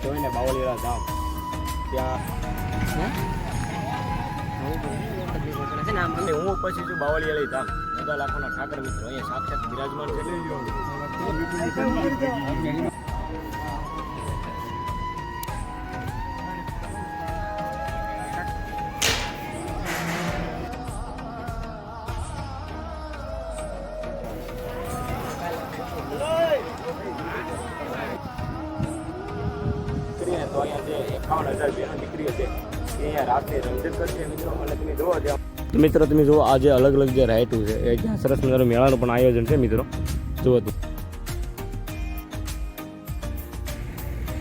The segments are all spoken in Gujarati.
કહેવાય ને બાવળીવાળા ધામ ત્યાં અને હું ઉપસ્થિત છું બાવળીવાળી ધામ નગાલાખાના ઠાકર મિત્રો અહીંયા સાક્ષાત બિરાજમાન છે. મિત્રો, તમે જુઓ, આજે અલગ અલગ જે રાઇટું છે, એ જ્યાં સરસ મજાનું મેળાનું પણ આયોજન છે, મિત્રો. જુઓ તમે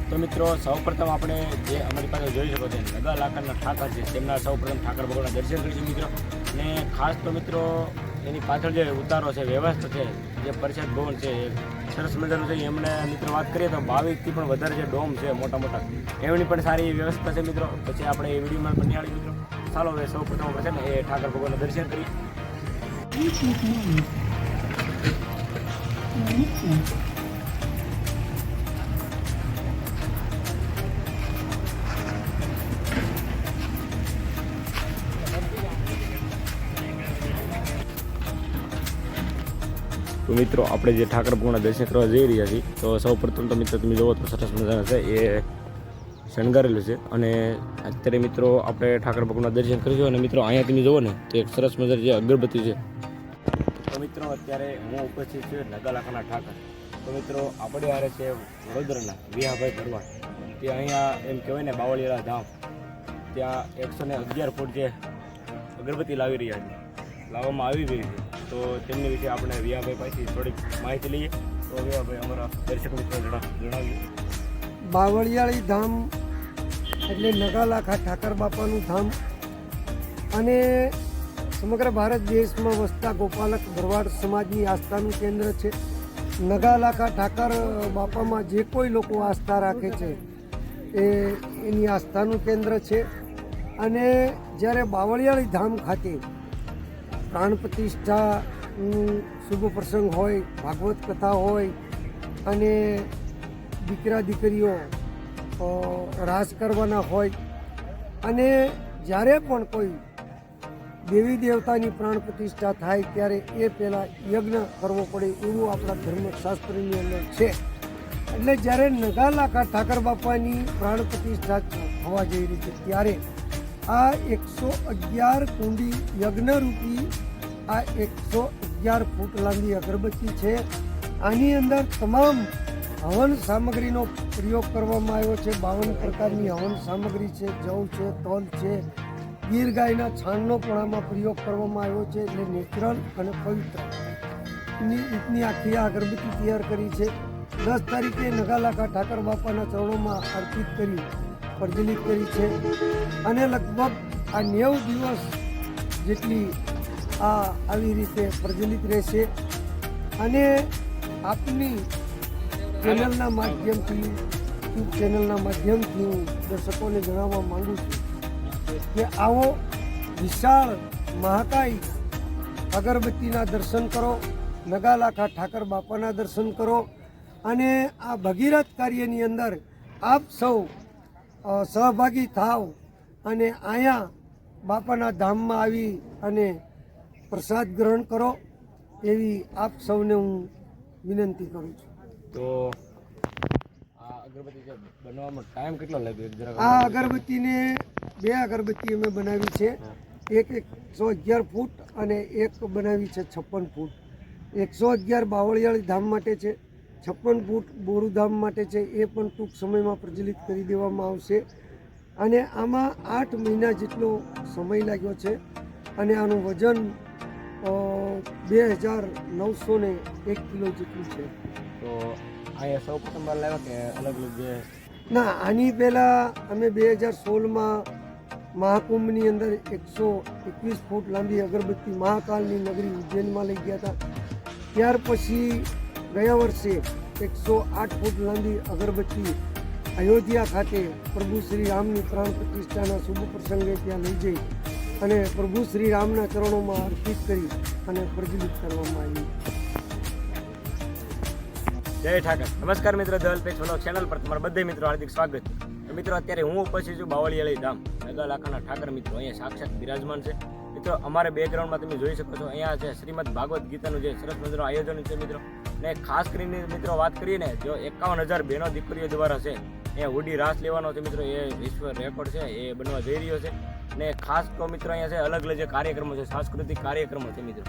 તો મિત્રો, સૌપ્રથમ આપણે જે અમારી પાસે જોઈ શકો છો, નગા લાકડના ઠાકર છે, તેમના સૌપ્રથમ ઠાકર ભગવાનના દર્શન કરીશું, મિત્રો. અને ખાસ તો મિત્રો, એની પાછળ જે ઉતારો છે, વ્યવસ્થા છે જે પરિષદ ભવન છે, એ સરસ મજાનું છે. એમને મિત્રો વાત કરીએ તો બાવીસથી પણ વધારે જે ડોમ છે, મોટા મોટા, એમની પણ સારી વ્યવસ્થા છે મિત્રો. પછી આપણે એ વિડીયોમાં નિહાળી મિત્રો. ચાલો હવે સૌ પ્રથમ છે ને એ ઠાકર ભગવાનના દર્શન કરી મિત્રો, આપણે જે ઠાકર પૂર્ણ દર્શન કરવા જઈ રહ્યા છીએ, તો સૌ પ્રથમ તો મિત્રો તમે જુઓ તો સરસ મજાના છે, એ શણગારેલું છે. અને અત્યારે મિત્રો, આપણે ઠાકર ભગવાનના દર્શન કરીશું અને મિત્રો, અહીંયા તમે જુઓ ને, તો એક સરસ મજાની જે અગરબત્તી છે. તો મિત્રો, અત્યારે હું ઉપસ્થિત છું નગાલાખાના ઠાકર. તો મિત્રો, આપણે હારે છે વડોદરાના વિહાભાઈ ભરવાડ. તે અહીંયા એમ કહેવાય ને બાવળીવાળા ધામ. ત્યાં એકસો ને અગિયાર ફૂટ જે અગરબત્તી લાવી રહ્યા છે. લાવવામાં આવી રહી છે. તો તેમની વિશે આપણે વિયાભાઈ પાસેથી થોડીક માહિતી લઈએ. તો વિયાભાઈ, અમારા દર્શક મિત્રો જણાવીએ. બાવળિયાળી ધામ એટલે નગાલાખા ઠાકર બાપાનું ધામ અને સમગ્ર ભારત દેશમાં વસતા ગોપાલક ભરવાડ સમાજની આસ્થાનું કેન્દ્ર છે. નગાલાખા ઠાકર બાપામાં જે કોઈ લોકો આસ્થા રાખે છે, એ એની આસ્થાનું કેન્દ્ર છે. અને જ્યારે બાવળિયાળી ધામ ખાતે પ્રાણ પ્રતિષ્ઠાનું શુભ પ્રસંગ હોય, ભાગવત કથા હોય, અને દીકરા દીકરીઓ રાસ કરવાના હોય, અને જ્યારે પણ કોઈ દેવી દેવતાની પ્રાણ પ્રતિષ્ઠા થાય, ત્યારે એ પહેલાં યજ્ઞ કરવો પડે એવું આપણા ધર્મશાસ્ત્રની અંદર છે. એટલે જ્યારે નગાલાખા ઠાકર બાપાની પ્રાણ પ્રતિષ્ઠા થવા જઈ રહી છે, ત્યારે આ એકસો અગિયાર કુંડી યજ્ઞરૂપી, આ એકસો અગિયાર ફૂટ લાંબી અગરબત્તી છે. આની અંદર તમામ હવન સામગ્રીનો પ્રયોગ કરવામાં આવ્યો છે. બાવન પ્રકારની હવન સામગ્રી છે, જવ છે, તલ છે. ગીર ગાયના છાણનો પણ આમાં પ્રયોગ કરવામાં આવ્યો છે, એટલે નેચરલ અને પવિત્ર. રીતની આખી આ અગરબત્તી તૈયાર કરી છે. દસ તારીખે નગાલાખા ઠાકર બાપાના ચરણોમાં અર્પિત કરી. પ્રજ્વલિત કરી છે. અને લગભગ આ નેવ દિવસ જેટલી આ આવી રીતે પ્રજ્વલિત રહેશે. અને આપની ચેનલના માધ્યમથી, યુટ્યુબ ચેનલના માધ્યમથી હું દર્શકોને જણાવવા માંગુ છું કે આવો વિશાળ મહાકાય અગરબત્તીના દર્શન કરો, નગાલાખા ઠાકર બાપાના દર્શન કરો. અને આ ભગીરથ કાર્યની અંદર આપ સૌ સહભાગી થાવ અને અહીંયા બાપાના ધામમાં આવી અને પ્રસાદ ગ્રહણ કરો એવી આપ સૌને હું વિનંતી કરું છું. તો આ અગરબત્તી જે બનાવવામાં ટાઈમ કેટલો લાગ્યો આ અગરબત્તીને બે અગરબત્તી અમે બનાવી છે. એક એકસો અગિયાર ફૂટ અને એક બનાવી છે છપ્પન ફૂટ. એકસો અગિયાર બાવળિયાળી ધામ માટે છે. છપ્પન ફૂટ બોરુધામ માટે છે એ પણ ટૂંક સમયમાં પ્રચલિત કરી દેવામાં આવશે. અને આમાં આઠ મહિના જેટલો સમય લાગ્યો છે અને આનું વજન બે હજાર નવસો ને એક કિલો જેટલું છે. તો અહીંયા સૌ પ્રથમ વાર લાવ્યા કે અલગ અલગ જે ના આની પહેલાં અમે બે હજાર સોળમાં મહાકુંભની અંદર એકસો એકવીસ ફૂટ લાંબી અગરબત્તી મહાકાલની નગરી ઉજ્જૈનમાં લઈ ગયા હતા. ત્યાર પછી ગયા વર્ષે એકસો આઠ ફૂટ લાંબી અગરબત્તી અયોધ્યા ખાતે પ્રભુ શ્રી રામની પ્રાણ પ્રતિષ્ઠાના શુભ પ્રસંગે ત્યાં લઈ જઈ અને પ્રભુ શ્રી રામના ચરણોમાં અર્પિત કરી અને પ્રજ્વલિત કરવામાં આવી. જય ઠાકર. નમસ્કાર મિત્રો દલ પેજ ફોલો ચેનલ પર તમારા બધે મિત્રો હાર્દિક સ્વાગત મિત્રો, અત્યારે હું ઉપસ્થિત છું બાવળિયાળી ધામ. નગા લાખાના ઠાકર મિત્રો, અહીંયા સાક્ષાત બિરાજમાન છે. મિત્રો, અમારે બેકગ્રાઉન્ડમાં તમે જોઈ શકો છો, અહીંયા છે શ્રીમદ ભાગવત ગીતાનું જે સરસ મજાનું આયોજન છે મિત્રો. ને ખાસ કરીને મિત્રો વાત કરીએ ને, જો એકાવન હજાર બહેનો દીકરીઓ દ્વારા છે, એ હુડી રાસ લેવાનો છે મિત્રો, એ વિશ્વ રેકોર્ડ છે, એ બનવા જઈ રહ્યો છે. ને ખાસ તો મિત્રો અહીંયા છે અલગ અલગ જે કાર્યક્રમો છે, સાંસ્કૃતિક કાર્યક્રમો છે મિત્રો.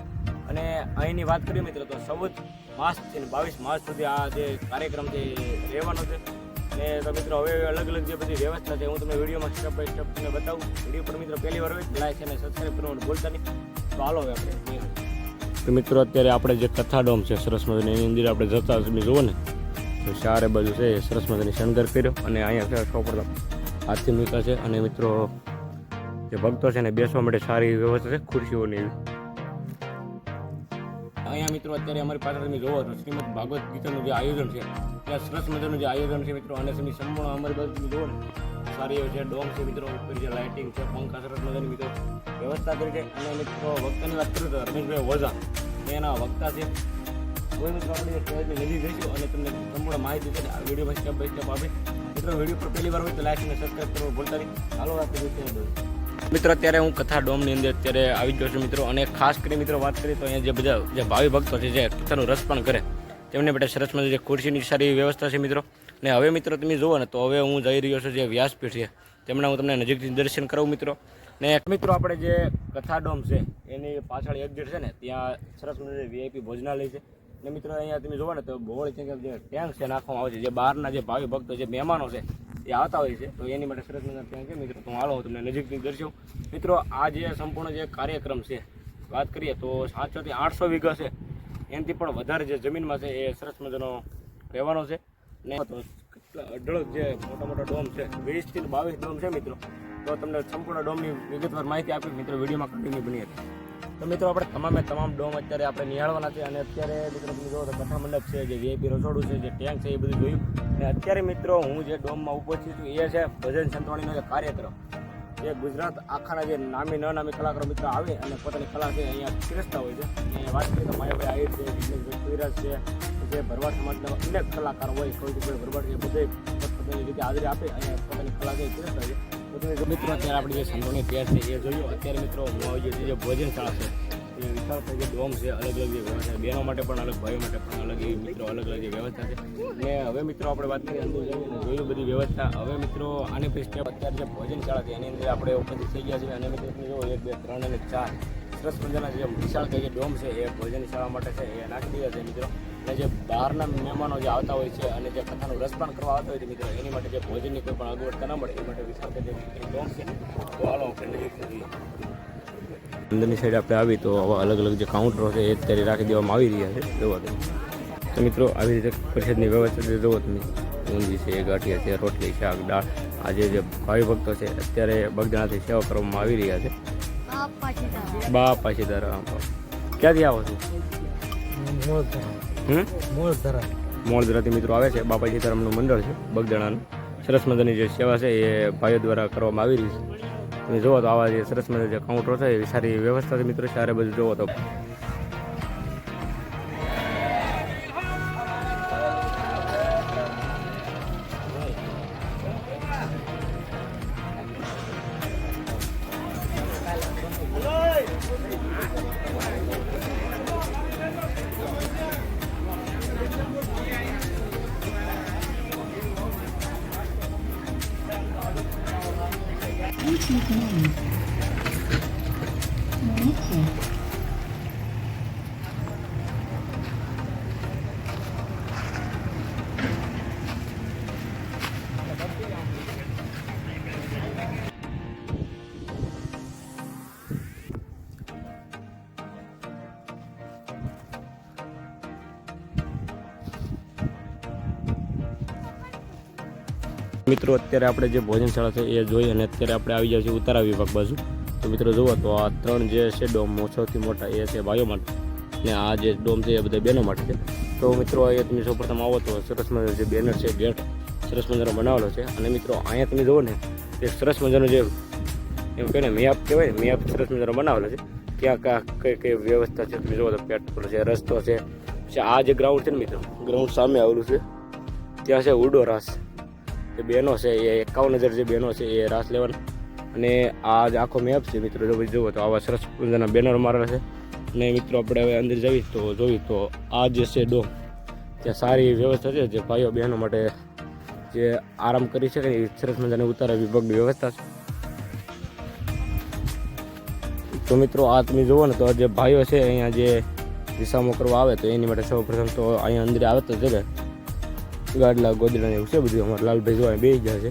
અને અહીંની વાત કરીએ મિત્રો, તો ચૌદ માસથી બાવીસ માસ સુધી આ જે કાર્યક્રમ છે રહેવાનો છે. ને તો મિત્રો હવે અલગ અલગ જે બધી વ્યવસ્થા છે, હું તમને વિડીયોમાં સ્ટેપ બાય સ્ટેપ તમને બતાવું. વીડિયો પર મિત્રો પહેલી વાર હોય લાઈક અને સબસ્ક્રાઈબ કરવાનું ભૂલતા નહીં. તો હાલો હવે આપણે તો મિત્રો અત્યારે આપણે જે કથા ડોમ છે, સરસ મજાની એની અંદર આપણે જતા તમે જુઓ ને, તો ચારે બાજુ છે સરસ મજાની શણગાર કર્યો અને અહીંયા સૌપ્રથમ હાથી મૂકા છે. અને મિત્રો જે ભક્તો છે ને બેસવા માટે સારી વ્યવસ્થા છે ખુરશીઓની મિત્રો, અત્યારે અમારી પાસે તમે જોવો તો શ્રીમદ ભાગવત ગીતાનું જે આયોજન છે ત્યાં સરસ મજાનું જે આયોજન છે મિત્રો અને તમે સંપૂર્ણ અમારી બાજુ જોવો ને, સારી એવી છે, ડોમ છે મિત્રો, ઉપર જે લાઇટિંગ છે, પંખા, સરસ મજાની મિત્રો વ્યવસ્થા કરી છે. અને મિત્રો, વક્તાની વાત કરું તો રમેશભાઈ વોઝા એના વક્તા છે. કોઈ મિત્રો આપણે સ્ટેજની નજીક જઈશું અને તમને સંપૂર્ણ માહિતી છે આ વિડીયોમાં સ્ટેપ બાય સ્ટેપ આપે. મિત્રો, વીડિયો પર પહેલી વાર હોય તો લાઈક અને સબસ્ક્રાઈબ કરવું ભૂલતા નહીં. ચાલો આપણે જોઈએ મિત્રો, અત્યારે હું કથા ડોમની અંદર અત્યારે આવી ગયો છું મિત્રો. અને ખાસ કરી મિત્રો વાત કરીએ તો અહીંયા જે બધા જે ભાવિ ભક્તો છે, જે કથાનું રસ પણ કરે, તેમને માટે સરસ મજા જે ખુરશીની સારી વ્યવસ્થા છે મિત્રો. અને હવે મિત્રો, તમે જુઓ ને તો હવે હું જઈ રહ્યો છું જે વ્યાસપીઠ છે, તેમણે હું તમને નજીકથી દર્શન કરાવું મિત્રો. ને મિત્રો, આપણે જે કથા ડોમ છે, એની પાછળ એક્ઝિટ છે ને, ત્યાં સરસ મજાની વીઆઈપી ભોજનાલય છે. ને મિત્રો, અહીંયા તમે જુઓ ને તો બહોળી જે ટેન્ક છે, નાખવામાં આવે છે. જે બહારના જે ભાવિ ભક્તો, જે મહેમાનો છે એ આવતા હોય છે. તો એની માટે સરસ મજાના ત્યાં છે. મિત્રો, તો હાલો તમને નજીકથી દર્શાવું મિત્રો, આ જે સંપૂર્ણ જે કાર્યક્રમ છે, વાત કરીએ તો સાતસોથી આઠસો વીઘા છે. એનાથી પણ વધારે જે જમીનમાં છે એ સરસ મજાનો રહેવાનો છે. ને અઢળક જે મોટા મોટા ડોમ છે વીસથી બાવીસ ડોમ છે મિત્રો. તો તમને સંપૂર્ણ ડોમની વિગતવાર માહિતી આપી મિત્રો વિડીયોમાં કન્ટિન્યુ બની હતી. તો મિત્રો, આપણે તમામે તમામ ડોમ અત્યારે આપણે નિહાળવાના છે અને અત્યારે મિત્રો, તમે જોવો તો કથા મંડપ છે, જે વીઆઈપી રસોડું છે, જે ટેન્ક છે, એ બધું જોયું. અને અત્યારે મિત્રો, હું જે ડોમમાં ઉપસ્થિત છું, એ છે ભજન સંતવાણીનો જે કાર્યક્રમ. જે ગુજરાત આખાના જે નામી ન નામી કલાકારો મિત્રો આવે અને પોતાની કલા છે, અહીંયા પીરસતા હોય છે. અને વાત કરીએ તો માયાભાઈ આહિર છે વિઘ્નેશભાઈ છે, જે ભરવાડ સમાજના અનેક કલાકારો હોય, કોઈ ભરવાડ છે બધે પોતાની રીતે હાજરી આપે અને પોતાની કલા છે એ પીરસતા છે. મિત્રો અત્યારે આપણે જે સંતોની પેર છે, એ જોયું. અત્યારે મિત્રો, હું આવી જે ભોજનશાળા છે. એ વિશાળ જે ડોમ છે અલગ અલગ જે વ્યવસ્થા બહેનો માટે પણ અલગ, ભાઈઓ માટે પણ અલગ, એવી મિત્રો અલગ અલગ જે વ્યવસ્થા છે. ને હવે મિત્રો, આપણે વાત કરીએ અંદર જઈને જોયું બધી વ્યવસ્થા. હવે મિત્રો, આની પછી અત્યારે જે ભોજનશાળા છે, એની અંદર આપણે ઉપસ્થિત થઈ ગયા છે. અને મિત્રો જો એક, બે, ત્રણ અને ચાર. સરસ મજાના જે વિશાળ જે ડોમ છે, એ ભોજનશાળા માટે છે, એ નાખી દીધા છે મિત્રો. અને જે બહારના મહેમાનો જે આવતા હોય છે અને જે કથાનું રસપાન કરવા આવતા હોય છે મિત્રો, એની માટે જે ભોજનની કોઈ પણ અગવડતા ન મળે, એ માટે વિશાળ જે ડોમ છે, તો હાલો અંદરની સાઈડ આપણે આવી તો આવા અલગ અલગ જે કાઉન્ટરો છે, એ અત્યારે રાખી દેવામાં આવી રહ્યા છે. જોવા તો મિત્રો, આવી રીતે પરિષદની વ્યવસ્થા જોવો તમે. ઊંધી છે, ગાંઠિયા છે, રોટલી, શાક, દાળ. આજે જે ભાવિ ભક્તો છે, અત્યારે બગદાણાથી સેવા કરવામાં આવી રહ્યા છે. બાપા સીતારામ ક્યાંથી આવો છો? હમ? મોળદરાથી મિત્રો આવે છે. બાપા સીતારામનું મંડળ છે, બગદાણાનું. સરસ મજાની જે સેવા છે એ ભાઈઓ દ્વારા કરવામાં આવી રહી છે. તમે જુઓ તો આવા જે સરસ મજા જે કાઉન્ટરો છે એ સારી વ્યવસ્થા છે મિત્રો. સારે બધું જુઓ તો. મિત્રો, અત્યારે આપણે જે ભોજનશાળા છે એ જોઈ અને અત્યારે આપણે આવી જાય છે ઉતારા વિભાગ બાજુ. તો મિત્રો, જુઓ તો આ ત્રણ જે છે ડોમ સૌથી મોટા એ છે ભાઈઓ માટે ને આ જે ડોમ છે એ બધા બહેનો માટે છે. તો મિત્રો, અહીંયા તમે સૌપ્રથમ આવો તો સરસ મજાનો જે બેનર છે ગેટ સરસ મજાનો બનાવેલો છે. અને મિત્રો, અહીંયા તમે જુઓ ને એક સરસ મજાનો જે એમ કહે ને, મેપ કહેવાય ને, મેપ સરસ મજાનો બનાવેલો છે. ક્યાં ક્યાં કઈ કઈ વ્યવસ્થા છે તમે જુઓ તો પેટ્રોલ છે, રસ્તો છે. આ જે ગ્રાઉન્ડ છે ને મિત્રો ગ્રાઉન્ડ સામે આવેલું છે. ત્યાં છે ઉડો રાસ. જે બહેનો છે, એ એકાવન હજાર જે બહેનો છે, એ રાસ લેવાના. અને આ જ આખો મેપ છે મિત્રો, જો જુઓ તો આવા સરસ મજાના બેનર મારેલા છે. અને મિત્રો, આપણે હવે અંદર જઈએ તો જોઈએ તો આ જે છે ડોમ, ત્યાં સારી વ્યવસ્થા છે, જે ભાઈઓ બહેનો માટે જે આરામ કરી શકે એ સરસ મજાની ઉતારા વિભાગની વ્યવસ્થા છે. તો મિત્રો, આ તમે જુઓ ને તો જે ભાઈઓ છે, અહીંયા જે દિશામાં કરવા આવે તો એની માટે સૌ પ્રથમ તો અહીંયા અંદર આવે તો જગે. ગાડલા ગોદડા એવું છે બધું અમારે. લાલભાઈ જોવા બે ગયા છે.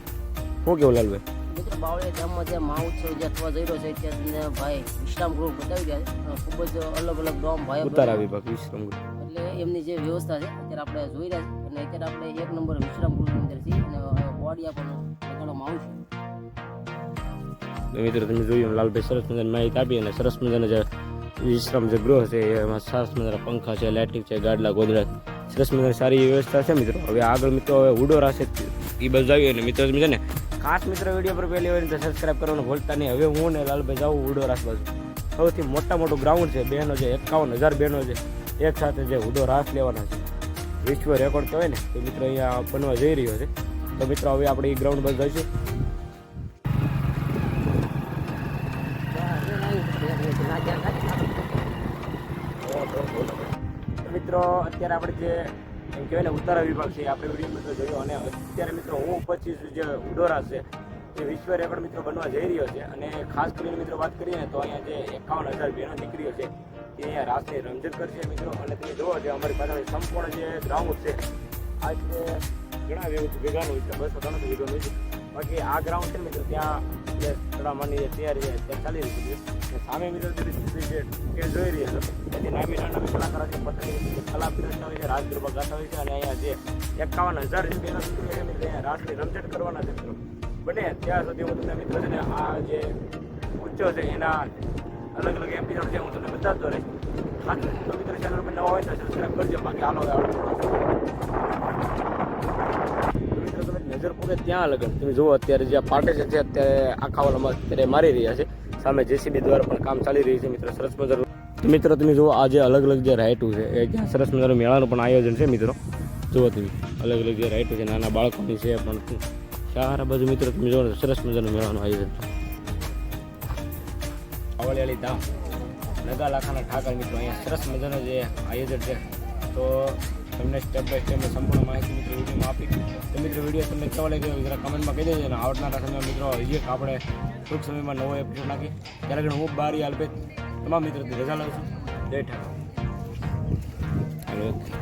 શું કેવું લાલભાઈ? મિત્રો બાવળિયા ગામમાં જે છે જે થવા જઈ રહ્યો છે ત્યાં ભાઈ વિશ્રામ ગૃહ બતાવી ગયા છે. ખૂબ જ અલગ અલગ ગામ ભાઈ ઉતારા વિભાગ વિશ્રમ ગૃહ. એટલે એમની જે વ્યવસ્થા છે અત્યારે આપણે જોઈ રહ્યા છીએ અને અત્યારે આપણે એક નંબર વિશ્રામ ગૃહની અંદર છીએ. અને પણ લગાડવામાં આવશે તો મિત્રો તમે જોયું લાલભાઈ સરસ મજાની માહિતી આપી અને સરસ મજાના જે વિશ્રામ જે ગૃહ છે એમાં સરસ મજાના પંખા છે લાઇટિંગ છે ગાડલા ગોદડા. સરસ મજાની સારી વ્યવસ્થા છે મિત્રો. હવે આગળ મિત્રો હવે ઉડો રાશે એ બધું આવી અને મિત્રો તમે છે ને ખાસ મિત્રો વીડિયો પર પહેલી હોય તો સબસ્ક્રાઈબ કરવાનું ભૂલતા નહીં. હવે હું ને લાલભાઈ જાઉં ઉડો રાસ બાજુ. સૌથી મોટા મોટું ગ્રાઉન્ડ છે, બહેનો છે, એકાવન હજાર બહેનો છે. એક સાથે જે ઉડો રાસ લેવાના છે. વિશ્વ રેકોર્ડ કહેવાય ને, તો મિત્રો અહીંયા બનવા જઈ રહ્યો છે. તો મિત્રો હવે આપણે એ ગ્રાઉન્ડ પર જઈશું. મિત્રો, અત્યારે આપણે જે, એમ કહેવાય ને ઉત્તરા વિભાગ છે આપણે વીડિયો મિત્રો જોયો અને અત્યારે મિત્રો હું પછી જે ઉડોરા છે, એ વિશ્વ રેકોર્ડ મિત્રો બનવા જઈ રહ્યો છે અને ખાસ કરીને મિત્રો વાત કરીએ તો અહીંયા જે એકાવન હજાર બહેનો દીકરીઓ છે તે અહીંયા રાસની રમઝટ કરશે મિત્રો. અને તમે જુઓ જે અમારી પાસે સંપૂર્ણ જે ગ્રાઉન્ડ છે, આ જે ઘણા હોય છે, બસો ત્રણસો હોય છે બાકી આ ગ્રાઉન્ડ છે મિત્રો, ત્યાં તળાવમાંની જે તૈયારી છે ત્યાં ચાલી રહી છે. સામે મિત્રો જે કે જોઈ રહી છે. એથી નામી નાના કલાકારો છે પતંગ કલા પીરસતા હોય છે રાસ ગાતા હોય છે અને અહીંયા જે એકાવન હજાર રૂપિયાના મિત્રો અહીંયા રાસની રમઝટ કરવાના છે, મિત્રો. બને ત્યાં સુધી હું તમને મિત્રો છે આ જે ઉચ્ચો છે, એના અલગ અલગ એપિસોડ છે, હું તમને બતાવતો રહીશ. હા, તો મિત્રો, ચેનલ પર નવા હોય તો સબસ્ક્રાઈબ કરજો. બાકી હાલો મિત્રો તમે નજર પૂરે ત્યાં અલગ તમે જુઓ અત્યારે જે પાટે છે અત્યારે આખા ઓલામાં અત્યારે મારી રહ્યા છે. સામે જેસીબી દ્વારા પણ કામ ચાલી રહ્યું છે, મિત્રો. સરસ મજાનું. મિત્રો, તમે જુઓ, આ જે અલગ અલગ જે રાઇટું છે, એ જ્યાં સરસ મજાનું મેળાનું પણ આયોજન છે, મિત્રો. જુઓ તમે, અલગ અલગ જે રાઇટું છે, નાના બાળકોની છે, પણ સારા બાજુ, મિત્રો, તમે જુઓ સરસ મજાનું મેળાનું આયોજન છે. આવળિયાળી ધામ નગા લાખાના ઠાકર મિત્રો, અહીંયા સરસ મજાનું જે આયોજન છે. તો તમને સ્ટેપ બાય સ્ટેપ સંપૂર્ણ માહિતી મિત્રો વિડીયોમાં આપી તો મિત્રો વીડિયો તમને કેવો લાગ્યો જરા કમેન્ટમાં કહી દેજો અને આવનારા સમયમાં મિત્રો હજી આપણે ટૂંક સમયમાં નવો એપિસોડ નાખી. ત્યારે ઘણું હું બારી આલબેટ તમામ મિત્રોથી રજા લઉં છું. જય ઠાકોર. હાલો. ઓકે